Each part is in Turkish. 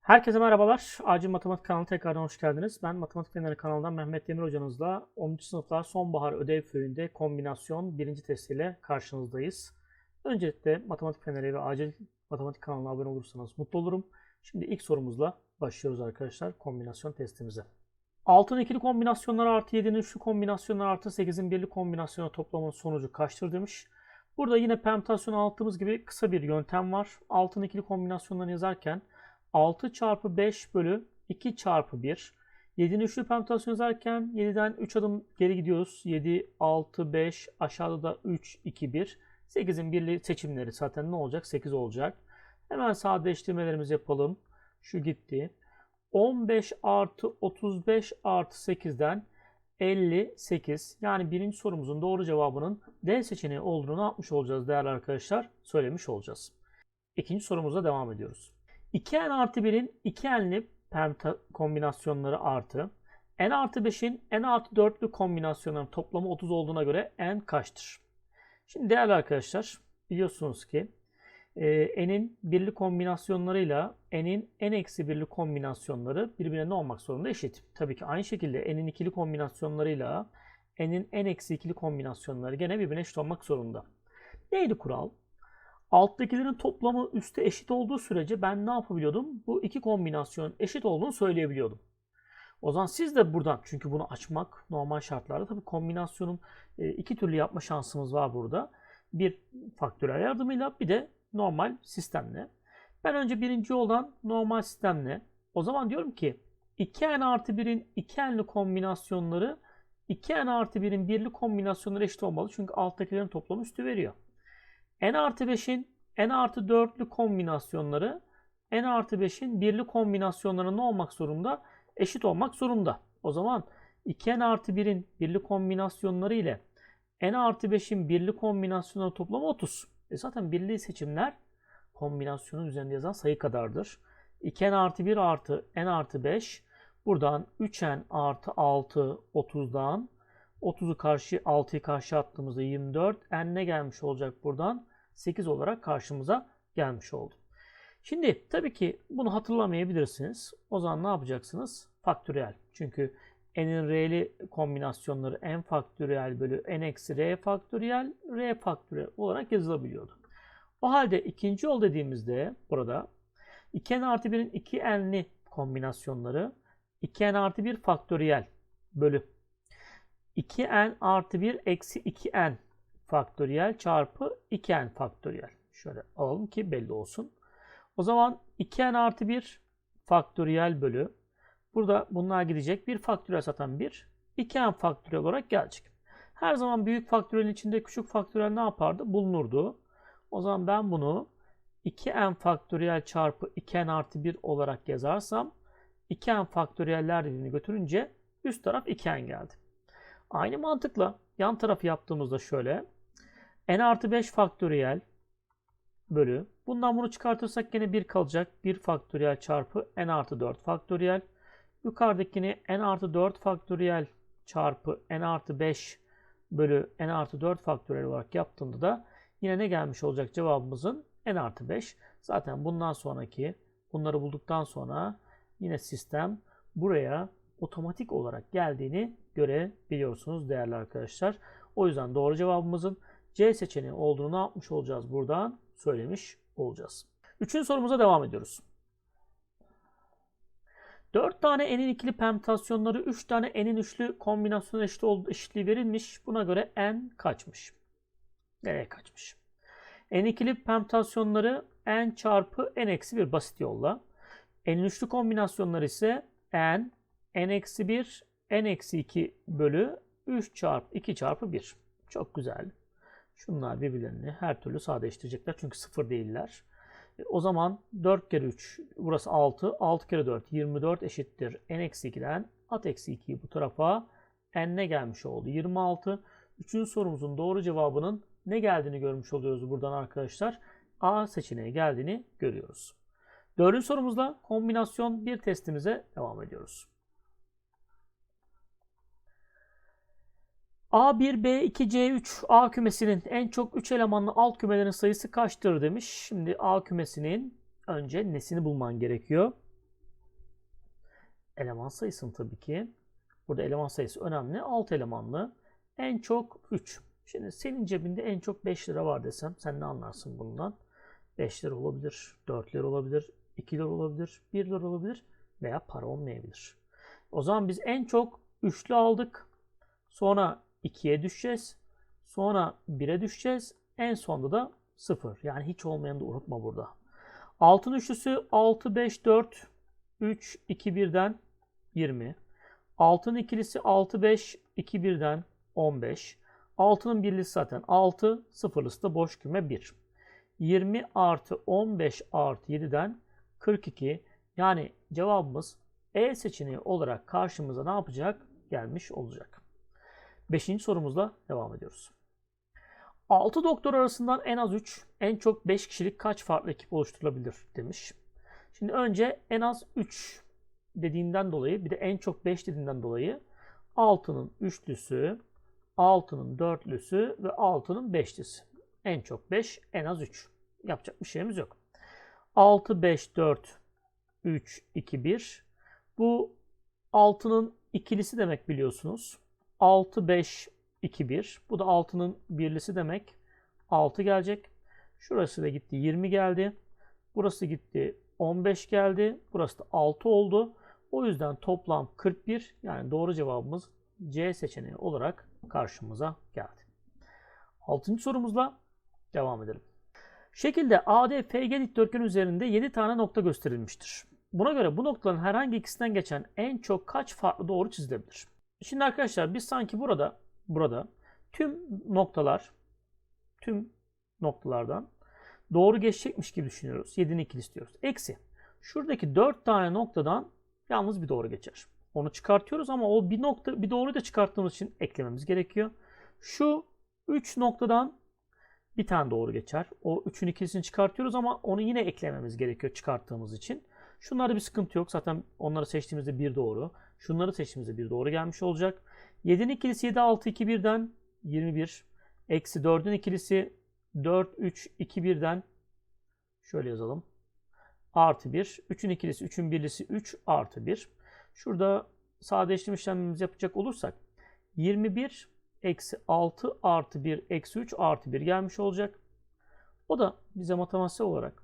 Herkese merhabalar. Acil Matematik kanalına tekrardan hoş geldiniz. Ben Matematik Feneri kanalından Mehmet Demir hocanızla 10. sınıflar sonbahar ödev köyünde kombinasyon birinci testiyle karşınızdayız. Öncelikle Matematik Feneri ve Acil Matematik kanalına abone olursanız mutlu olurum. Şimdi ilk sorumuzla başlıyoruz arkadaşlar kombinasyon testimize. 6'ın ikili kombinasyonları artı 7'nin üçlü kombinasyonları artı 8'in birli kombinasyonu toplamının sonucu kaçtır demiş. Burada yine permütasyon anlattığımız gibi kısa bir yöntem var. 6'ın ikili kombinasyonlarını yazarken 6 çarpı 5 bölü 2 çarpı 1. 7'nin üçlü permütasyon yazarken 7'den 3 adım geri gidiyoruz. 7, 6, 5, aşağıda da 3, 2, 1. 8'in birli seçimleri zaten ne olacak? 8 olacak. Hemen sadeleştirmelerimizi yapalım. Şu gitti. 15 artı 35 artı 8'den 58. Yani birinci sorumuzun doğru cevabının D seçeneği olduğunu ne yapmış olacağız değerli arkadaşlar? Söylemiş olacağız. İkinci sorumuza devam ediyoruz. 2n artı 1'in 2n'li permüta kombinasyonları artı n artı 5'in n artı 4'lü kombinasyonların toplamı 30 olduğuna göre n kaçtır? Şimdi değerli arkadaşlar biliyorsunuz ki e, n'in birli kombinasyonlarıyla n'in n eksi birli kombinasyonları birbirine ne olmak zorunda eşit. Tabii ki aynı şekilde n'in ikili kombinasyonlarıyla n'in n eksi ikili kombinasyonları gene birbirine eşit olmak zorunda. Neydi kural? Alttakilerin toplamı üste eşit olduğu sürece ben ne yapabiliyordum? Bu iki kombinasyon eşit olduğunu söyleyebiliyordum. O zaman siz de buradan çünkü bunu açmak normal şartlarda tabii kombinasyonun e, iki türlü yapma şansımız var burada. Bir faktörel yardımıyla bir de normal sistemle. Ben önce birinci yoldan normal sistemle o zaman diyorum ki 2n artı 1'in 2n'li kombinasyonları 2n artı 1'in birli kombinasyonları eşit olmalı. Çünkü alttakilerin toplamı üstü veriyor n artı 5'in n artı 4'lü kombinasyonları n artı 5'in birli kombinasyonları ne olmak zorunda? Eşit olmak zorunda. O zaman 2n artı 1'in birli kombinasyonları ile n artı 5'in birli kombinasyonları toplamı 30. E zaten birli seçimler kombinasyonun üzerinde yazan sayı kadardır. 2n artı 1 artı n artı 5 buradan 3n artı 6 30'dan 30'u karşı 6'yı karşı attığımızda 24 n ne gelmiş olacak buradan? 8 olarak karşımıza gelmiş oldu. Şimdi tabii ki bunu hatırlamayabilirsiniz. O zaman ne yapacaksınız? Faktöriyel. Çünkü n'in r'li kombinasyonları n faktöriyel bölü n eksi r faktöriyel, r faktöriyel olarak yazılabiliyordu. O halde ikinci yol dediğimizde burada 2n artı 1'in 2n'li kombinasyonları 2n artı 1 faktöriyel bölü 2n artı 1 eksi 2n faktöriyel çarpı 2n faktöriyel. Şöyle alalım ki belli olsun. O zaman 2n artı 1 faktöriyel bölü burada bunlar gidecek. Bir faktöriyel satan 1 2n faktöriyel olarak gelecek. Her zaman büyük faktöriyelin içinde küçük faktöriyel ne yapardı? Bulunurdu. O zaman ben bunu 2n faktöriyel çarpı 2n artı 1 olarak yazarsam 2n faktöriyeller dediğini götürünce üst taraf 2n geldi. Aynı mantıkla yan tarafı yaptığımızda şöyle n artı 5 faktöriyel bölü. Bundan bunu çıkartırsak yine 1 kalacak. 1 faktöriyel çarpı n artı 4 faktöriyel. Yukarıdakini n artı 4 faktöriyel çarpı n artı 5 bölü n artı 4 faktöriyel olarak yaptığında da yine ne gelmiş olacak cevabımızın n artı 5. Zaten bundan sonraki bunları bulduktan sonra yine sistem buraya otomatik olarak geldiğini görebiliyorsunuz değerli arkadaşlar. O yüzden doğru cevabımızın C seçeneği olduğunu ne yapmış olacağız buradan söylemiş olacağız. Üçüncü sorumuza devam ediyoruz. 4 tane n'in ikili permütasyonları 3 tane n'in üçlü kombinasyonu eşit olduğu eşitliği verilmiş. Buna göre n kaçmış? Nereye kaçmış? n ikili permütasyonları n çarpı n eksi 1 basit yolla. n'in üçlü kombinasyonları ise n, n eksi 1, n eksi 2 bölü 3 çarpı 2 çarpı 1. Çok güzel. Şunlar birbirlerini her türlü sadeleştirecekler çünkü sıfır değiller. E, o zaman 4 kere 3 burası 6. 6 kere 4 24 eşittir. n eksi 2'den at eksi 2'yi bu tarafa n ne gelmiş oldu? 26. Üçüncü sorumuzun doğru cevabının ne geldiğini görmüş oluyoruz buradan arkadaşlar. A seçeneği geldiğini görüyoruz. Dördüncü sorumuzda kombinasyon bir testimize devam ediyoruz. A1, B2, C3 A kümesinin en çok 3 elemanlı alt kümelerin sayısı kaçtır demiş. Şimdi A kümesinin önce nesini bulman gerekiyor. eleman sayısını tabii ki. Burada eleman sayısı önemli. 6 elemanlı. En çok 3. Şimdi senin cebinde en çok 5 lira var desem sen ne anlarsın bundan? 5 lira olabilir, 4 lira olabilir, 2 lira olabilir, 1 lira olabilir veya para olmayabilir. O zaman biz en çok üçlü aldık. Sonra 2'ye düşeceğiz. Sonra 1'e düşeceğiz. En sonunda da 0. Yani hiç olmayanı da unutma burada. Altın üçlüsü 6, 5, 4, 3, 2, 1'den 20. Altın ikilisi 6, 5, 2, 1'den 15. Altının birlisi zaten 6, sıfırlısı da boş küme 1. 20 artı 15 artı 7'den 42. Yani cevabımız E seçeneği olarak karşımıza ne yapacak? Gelmiş olacak. Beşinci sorumuzla devam ediyoruz. 6 doktor arasından en az 3, en çok 5 kişilik kaç farklı ekip oluşturulabilir demiş. Şimdi önce en az 3 dediğinden dolayı bir de en çok 5 dediğinden dolayı 6'nın üçlüsü, 6'nın dörtlüsü ve 6'nın beşlisi. En çok 5, en az 3. Yapacak bir şeyimiz yok. 6, 5, 4, 3, 2, 1. Bu 6'nın ikilisi demek biliyorsunuz. 6, 5, 2, 1. Bu da 6'nın birlisi demek. 6 gelecek. Şurası da gitti 20 geldi. Burası gitti 15 geldi. Burası da 6 oldu. O yüzden toplam 41 yani doğru cevabımız C seçeneği olarak karşımıza geldi. Altıncı sorumuzla devam edelim. Şekilde ADFG dikdörtgen üzerinde 7 tane nokta gösterilmiştir. Buna göre bu noktaların herhangi ikisinden geçen en çok kaç farklı doğru çizilebilir? Şimdi arkadaşlar biz sanki burada burada tüm noktalar tüm noktalardan doğru geçecekmiş gibi düşünüyoruz. 7'nin ikili istiyoruz. Eksi. Şuradaki 4 tane noktadan yalnız bir doğru geçer. Onu çıkartıyoruz ama o bir nokta bir doğruyu da çıkarttığımız için eklememiz gerekiyor. Şu 3 noktadan bir tane doğru geçer. O 3'ün ikilisini çıkartıyoruz ama onu yine eklememiz gerekiyor çıkarttığımız için. Şunlarda bir sıkıntı yok. Zaten onları seçtiğimizde bir doğru. Şunları seçtiğimizde bir doğru gelmiş olacak. 7'nin ikilisi 7, 6, 2, 1'den 21. Eksi 4'ün ikilisi 4, 3, 2, 1'den şöyle yazalım. Artı 1. 3'ün ikilisi 3'ün birlisi 3 artı 1. Şurada sadeleştirme işlemimizi yapacak olursak 21 eksi 6 artı 1 eksi 3 artı 1 gelmiş olacak. O da bize matematiksel olarak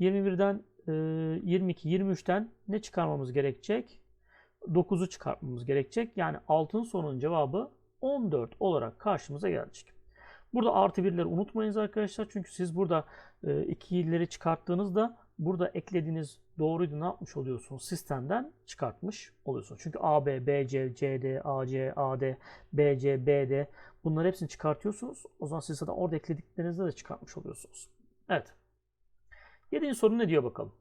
21'den 22, 23'ten ne çıkarmamız gerekecek? 9'u çıkartmamız gerekecek. Yani 6'nın sonunun cevabı 14 olarak karşımıza gelecek. Burada artı 1'leri unutmayınız arkadaşlar. Çünkü siz burada 2'leri çıkarttığınızda burada eklediğiniz doğruydu ne yapmış oluyorsunuz? Sistemden çıkartmış oluyorsunuz. Çünkü AB, BC, CD, AC, AD, BC, BD bunları hepsini çıkartıyorsunuz. O zaman siz zaten orada eklediklerinizde de çıkartmış oluyorsunuz. Evet. Yedinci soru ne diyor bakalım.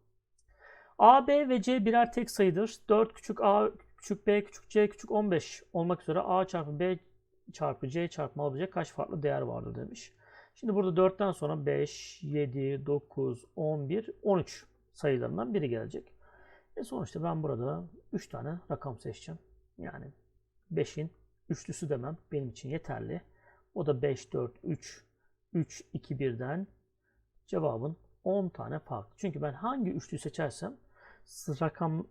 A, B ve C birer tek sayıdır. 4 küçük a küçük b küçük c küçük 15 olmak üzere a çarpı b çarpı c çarpma alabilecek kaç farklı değer vardır demiş. Şimdi burada 4'ten sonra 5, 7, 9, 11, 13 sayılarından biri gelecek. E sonuçta ben burada 3 tane rakam seçeceğim. Yani 5'in üçlüsü demem benim için yeterli. O da 5, 4, 3, 3, 2, 1'den cevabın 10 tane farklı. Çünkü ben hangi üçlü seçersem rakam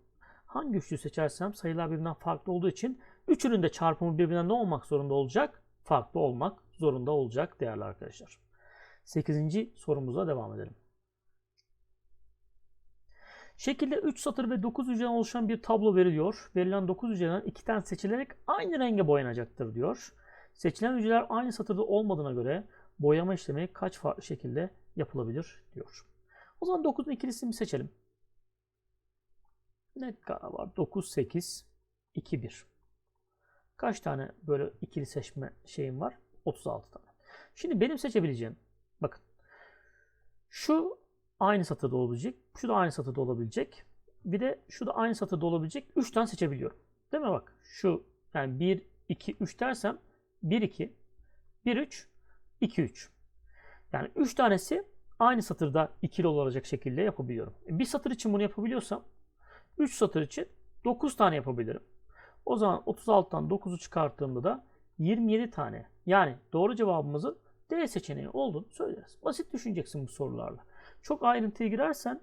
hangi üçlü seçersem sayılar birbirinden farklı olduğu için üçünün de çarpımı birbirinden ne olmak zorunda olacak? Farklı olmak zorunda olacak değerli arkadaşlar. 8. sorumuza devam edelim. Şekilde 3 satır ve 9 hücreden oluşan bir tablo veriliyor. Verilen 9 hücreden 2 tane seçilerek aynı renge boyanacaktır diyor. Seçilen hücreler aynı satırda olmadığına göre boyama işlemi kaç farklı şekilde yapılabilir diyor. O zaman 9'un ikilisini seçelim. Ne kadar var? 9, 8, 2, 1. Kaç tane böyle ikili seçme şeyim var? 36 tane. Şimdi benim seçebileceğim bakın şu aynı satırda olabilecek. Şu da aynı satırda olabilecek. Bir de şu da aynı satırda olabilecek. 3 tane seçebiliyorum. Değil mi bak? Şu yani 1, 2, 3 dersem 1, 2, 1, 3, 2, 3. Yani 3 tanesi aynı satırda ikili olacak şekilde yapabiliyorum. E, bir satır için bunu yapabiliyorsam 3 satır için 9 tane yapabilirim. O zaman 36'dan 9'u çıkarttığımda da 27 tane. Yani doğru cevabımızın D seçeneği olduğunu söyleriz. Basit düşüneceksin bu sorularla. Çok ayrıntıya girersen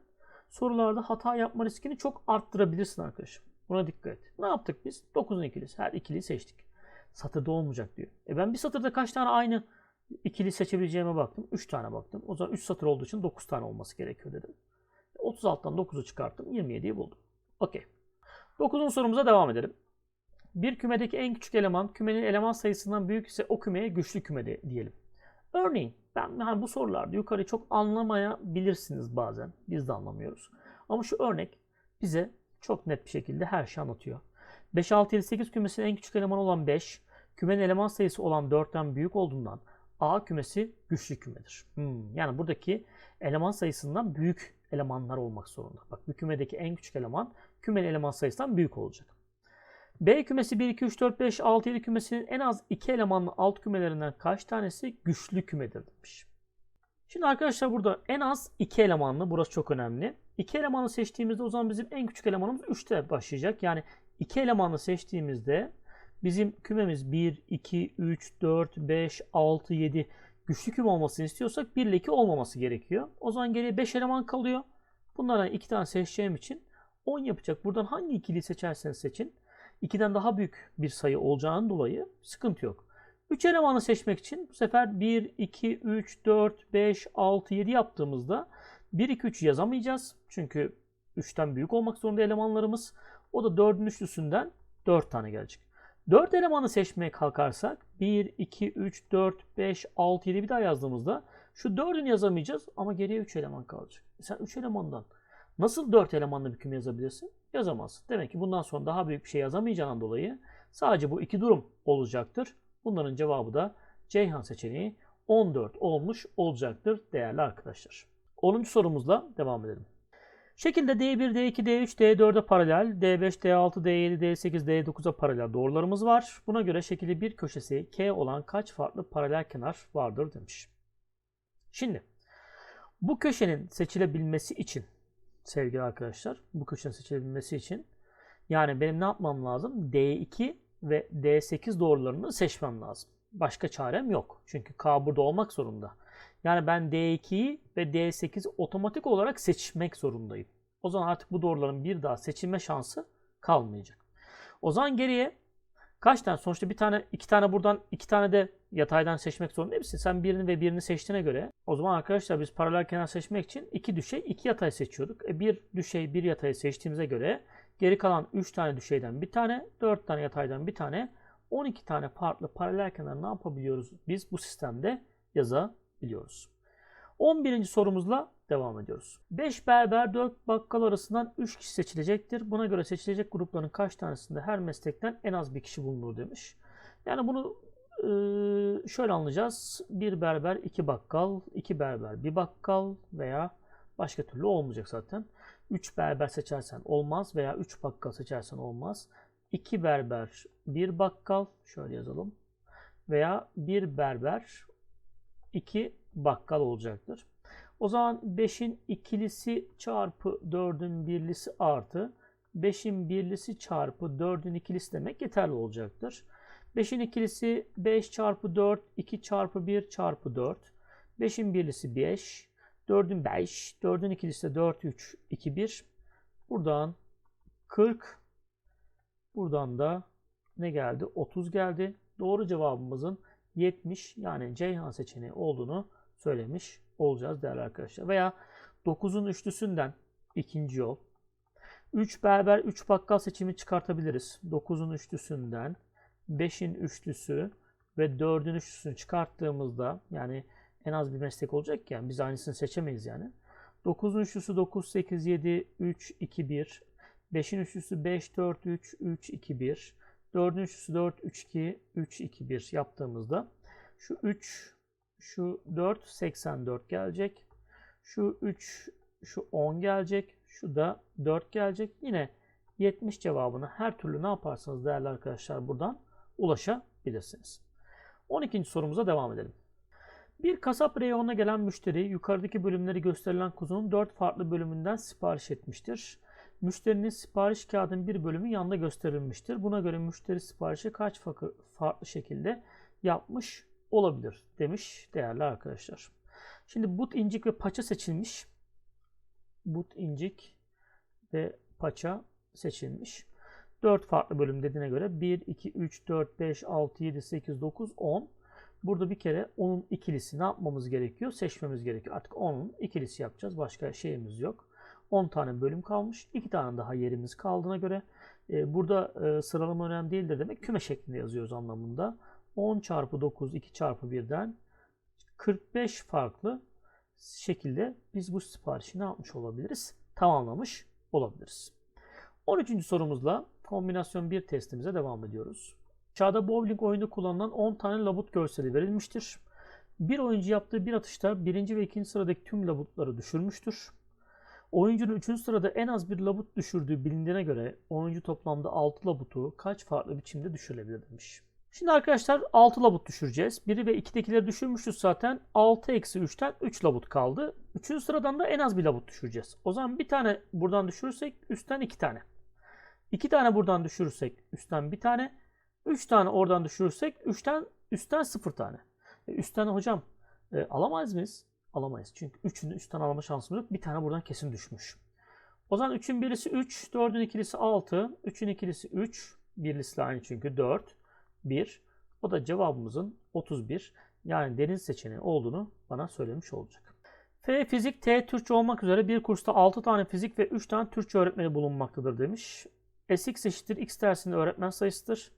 sorularda hata yapma riskini çok arttırabilirsin arkadaşım. Buna dikkat et. Ne yaptık biz? 9'un ikilisi. Her ikiliyi seçtik. Satırda olmayacak diyor. E ben bir satırda kaç tane aynı ikili seçebileceğime baktım. 3 tane baktım. O zaman 3 satır olduğu için 9 tane olması gerekiyor dedim. 36'dan 9'u çıkarttım. 27'yi buldum. Okey. 9. sorumuza devam edelim. Bir kümedeki en küçük eleman kümenin eleman sayısından büyük ise o kümeye güçlü küme diyelim. Örneğin ben hani bu sorularda yukarı çok anlamayabilirsiniz bazen. Biz de anlamıyoruz. Ama şu örnek bize çok net bir şekilde her şeyi anlatıyor. 5, 6, 7, 8 kümesinin en küçük elemanı olan 5, kümenin eleman sayısı olan 4'ten büyük olduğundan A kümesi güçlü kümedir. Hmm, yani buradaki eleman sayısından büyük elemanlar olmak zorunda. Bak bu kümedeki en küçük eleman kümenin eleman sayısından büyük olacak. B kümesi 1, 2, 3, 4, 5, 6, 7 kümesinin en az 2 elemanlı alt kümelerinden kaç tanesi güçlü kümedir demiş. Şimdi arkadaşlar burada en az 2 elemanlı, burası çok önemli. 2 elemanlı seçtiğimizde o zaman bizim en küçük elemanımız 3'te başlayacak. Yani 2 elemanlı seçtiğimizde bizim kümemiz 1, 2, 3, 4, 5, 6, 7 güçlü küme olmasını istiyorsak 1 ile 2 olmaması gerekiyor. O zaman geriye 5 eleman kalıyor. Bunlardan 2 tane seçeceğim için 10 yapacak. Buradan hangi ikiliyi seçerseniz seçin. 2'den daha büyük bir sayı olacağından dolayı sıkıntı yok. 3 elemanı seçmek için bu sefer 1, 2, 3, 4, 5, 6, 7 yaptığımızda 1, 2, 3 yazamayacağız. Çünkü 3'ten büyük olmak zorunda elemanlarımız. O da 4'ün üçlüsünden 4 tane gelecek. 4 elemanı seçmeye kalkarsak 1, 2, 3, 4, 5, 6, 7 bir daha yazdığımızda şu 4'ünü yazamayacağız ama geriye 3 eleman kalacak. E sen 3 elemandan nasıl 4 elemanlı bir küme yazabilirsin? Yazamazsın. Demek ki bundan sonra daha büyük bir şey yazamayacağından dolayı sadece bu iki durum olacaktır. Bunların cevabı da Ceyhan seçeneği 14 olmuş olacaktır değerli arkadaşlar. 10. sorumuzla devam edelim. Şekilde D1, D2, D3, D4'e paralel, D5, D6, D7, D8, D9'a paralel doğrularımız var. Buna göre şekilde bir köşesi K olan kaç farklı paralel kenar vardır demiş. Şimdi bu köşenin seçilebilmesi için sevgili arkadaşlar, bu köşenin seçilebilmesi için yani benim ne yapmam lazım? D2 ve D8 doğrularını seçmem lazım. Başka çarem yok. Çünkü K burada olmak zorunda. Yani ben D2'yi ve D8 otomatik olarak seçmek zorundayım. O zaman artık bu doğruların bir daha seçilme şansı kalmayacak. O zaman geriye kaç tane? Sonuçta bir tane, iki tane buradan, iki tane de yataydan seçmek zorunda misin? Sen birini ve birini seçtiğine göre o zaman arkadaşlar biz paralel kenar seçmek için iki düşey, iki yatay seçiyorduk. E bir düşey, bir yatayı seçtiğimize göre geri kalan 3 tane düşeyden bir tane, 4 tane yataydan bir tane, 12 tane farklı paralel kenar ne yapabiliyoruz? Biz bu sistemde yazabiliyoruz. 11. sorumuzla devam ediyoruz. 5 berber 4 bakkal arasından 3 kişi seçilecektir. Buna göre seçilecek grupların kaç tanesinde her meslekten en az bir kişi bulunur demiş. Yani bunu şöyle anlayacağız. Bir berber, iki bakkal, iki berber, bir bakkal veya başka türlü olmayacak zaten. 3 berber seçersen olmaz veya 3 bakkal seçersen olmaz. 2 berber, bir bakkal şöyle yazalım. Veya bir berber, 2 bakkal olacaktır. O zaman 5'in ikilisi çarpı 4'ün birlisi artı 5'in birlisi çarpı 4'ün ikilisi demek yeterli olacaktır. 5'in ikilisi 5 çarpı 4, 2 çarpı 1 çarpı 4. 5'in birlisi 5, 4'ün 5, 4'ün ikilisi de 4, 3, 2, 1. Buradan 40, buradan da ne geldi? 30 geldi. Doğru cevabımızın 70 yani Ceyhan seçeneği olduğunu söylemiş olacağız değerli arkadaşlar. Veya 9'un üçlüsünden ikinci yol. 3 berber 3 bakkal seçimi çıkartabiliriz. 9'un üçlüsünden 5'in üçlüsü ve 4'ün üçlüsünü çıkarttığımızda yani en az bir meslek olacak ya biz aynısını seçemeyiz yani. 9'un üçlüsü 9, 8, 7, 3, 2, 1. 5'in üçlüsü 5, 4, 3, 3, 2, 1. 4'ün üçlüsü 4, 3, 2, 3, 2, 1 yaptığımızda şu 3, şu 4, 84 gelecek. Şu 3, şu 10 gelecek. Şu da 4 gelecek. Yine 70 cevabını her türlü ne yaparsanız değerli arkadaşlar buradan ulaşabilirsiniz. 12. sorumuza devam edelim. Bir kasap reyonuna gelen müşteri yukarıdaki bölümleri gösterilen kuzunun 4 farklı bölümünden sipariş etmiştir. Müşterinin sipariş kağıdının bir bölümü yanında gösterilmiştir. Buna göre müşteri siparişi kaç farklı şekilde yapmış olabilir demiş değerli arkadaşlar. Şimdi but incik ve paça seçilmiş. But incik ve paça seçilmiş. 4 farklı bölüm dediğine göre 1, 2, 3, 4, 5, 6, 7, 8, 9, 10. Burada bir kere 10'un ikilisi ne yapmamız gerekiyor? Seçmemiz gerekiyor. Artık 10'un ikilisi yapacağız. Başka şeyimiz yok. 10 tane bölüm kalmış. 2 tane daha yerimiz kaldığına göre e, burada e, sıralama önemli değildir demek. Küme şeklinde yazıyoruz anlamında. 10 çarpı 9, 2 çarpı 1'den 45 farklı şekilde biz bu siparişi ne yapmış olabiliriz? Tamamlamış olabiliriz. 13. sorumuzla kombinasyon 1 testimize devam ediyoruz. Aşağıda bowling oyunda kullanılan 10 tane labut görseli verilmiştir. Bir oyuncu yaptığı bir atışta birinci ve ikinci sıradaki tüm labutları düşürmüştür. Oyuncunun 3. sırada en az bir labut düşürdüğü bilindiğine göre oyuncu toplamda 6 labutu kaç farklı biçimde düşürebilir demiş. Şimdi arkadaşlar 6 labut düşüreceğiz. 1 ve 2'dekileri düşürmüşüz zaten. 6 eksi 3'ten 3 labut kaldı. 3. sıradan da en az bir labut düşüreceğiz. O zaman bir tane buradan düşürürsek üstten 2 tane. 2 tane buradan düşürürsek üstten bir tane. 3 tane oradan düşürürsek 3'ten üstten 0 tane. E, üstten hocam e, alamayız mıyız? Alamayız. Çünkü 3'ün üstten alma şansımız yok. Bir tane buradan kesin düşmüş. O zaman 3'ün birisi 3, 4'ün ikilisi 6, 3'ün ikilisi 3, birlisi aynı çünkü 4, 1. O da cevabımızın 31 yani deniz seçeneği olduğunu bana söylemiş olacak. F fizik, T Türkçe olmak üzere bir kursta 6 tane fizik ve 3 tane Türkçe öğretmeni bulunmaktadır demiş. Sx eşittir x dersinde öğretmen sayısıdır.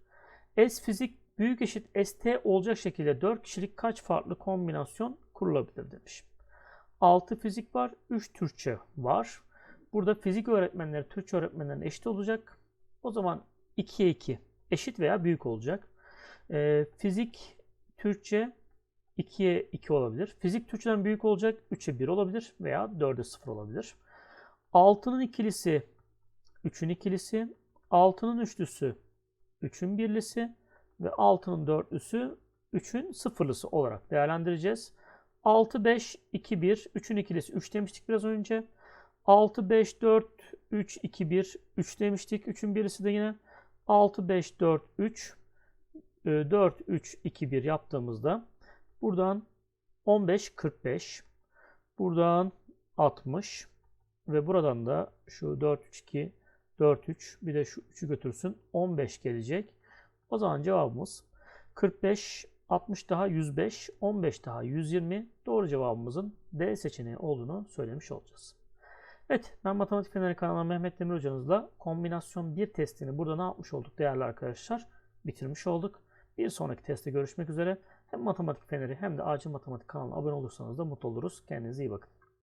S fizik büyük eşit st olacak şekilde 4 kişilik kaç farklı kombinasyon kurulabilir demiş. 6 fizik var, 3 Türkçe var. Burada fizik öğretmenleri Türkçe öğretmenlerine eşit olacak. O zaman 2'ye 2 eşit veya büyük olacak. Ee, fizik Türkçe 2'ye 2 olabilir. Fizik Türkçeden büyük olacak 3'e 1 olabilir veya 4'e 0 olabilir. 6'nın ikilisi 3'ün ikilisi, 6'nın üçlüsü 3'ün birlisi ve 6'nın dörtlüsü 3'ün sıfırlısı olarak değerlendireceğiz. 6, 5, 2, 1. 3'ün ikilisi 3 demiştik biraz önce. 6, 5, 4, 3, 2, 1. 3 demiştik. 3'ün birisi de yine 6, 5, 4, 3. 4, 3, 2, 1 yaptığımızda buradan 15, 45. Buradan 60. Ve buradan da şu 4, 3, 2, 4, 3 bir de şu 3'ü götürsün. 15 gelecek. O zaman cevabımız 45, 60 daha 105, 15 daha 120 doğru cevabımızın D seçeneği olduğunu söylemiş olacağız. Evet, ben Matematik Feneri kanalına Mehmet Demir hocanızla kombinasyon 1 testini burada ne yapmış olduk değerli arkadaşlar? Bitirmiş olduk. Bir sonraki testte görüşmek üzere. Hem Matematik Feneri hem de Acil Matematik kanalına abone olursanız da mutlu oluruz. Kendinize iyi bakın.